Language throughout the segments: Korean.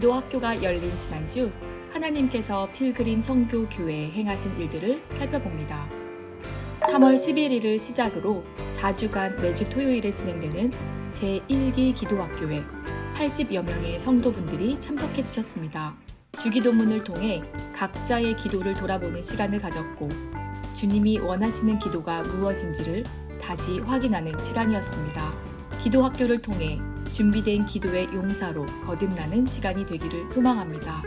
기도학교가 열린 지난주 하나님께서 필그림 성교 교회에 행하신 일들을 살펴봅니다. 3월 11일을 시작으로 4주간 매주 토요일에 진행되는 제1기 기도학교에 80여 명의 성도분들이 참석해 주셨습니다. 주기도문을 통해 각자의 기도를 돌아보는 시간을 가졌고 주님이 원하시는 기도가 무엇인지를 다시 확인하는 시간이었습니다. 기도학교를 통해 준비된 기도의 용사로 거듭나는 시간이 되기를 소망합니다.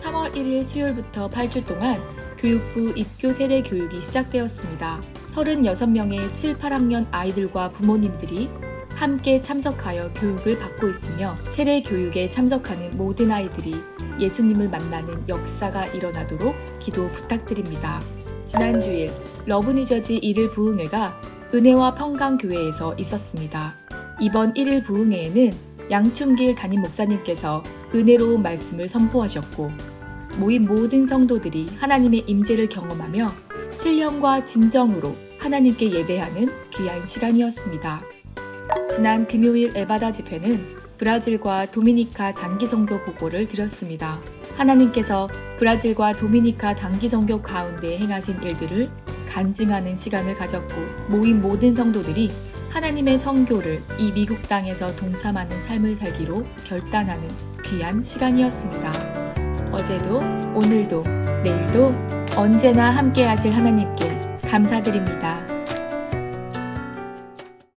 3월 1일 수요일부터 8주 동안 교육부 입교 세례 교육이 시작되었습니다. 36명의 7, 8학년 아이들과 부모님들이 함께 참석하여 교육을 받고 있으며 세례 교육에 참석하는 모든 아이들이 예수님을 만나는 역사가 일어나도록 기도 부탁드립니다. 지난 주일 러브 뉴저지 1일 부흥회가 은혜와 평강교회에서 있었습니다. 이번 1일 부흥회에는 양춘길 담임 목사님께서 은혜로운 말씀을 선포하셨고 모인 모든 성도들이 하나님의 임재를 경험하며 신령과 진정으로 하나님께 예배하는 귀한 시간이었습니다. 지난 금요일 에바다 집회는 브라질과 도미니카 단기 선교 보고를 드렸습니다. 하나님께서 브라질과 도미니카 단기 선교 가운데 행하신 일들을 간증하는 시간을 가졌고 모인 모든 성도들이 하나님의 선교를 이 미국 땅에서 동참하는 삶을 살기로 결단하는 귀한 시간이었습니다. 어제도 오늘도 내일도 언제나 함께 하실 하나님께 감사드립니다.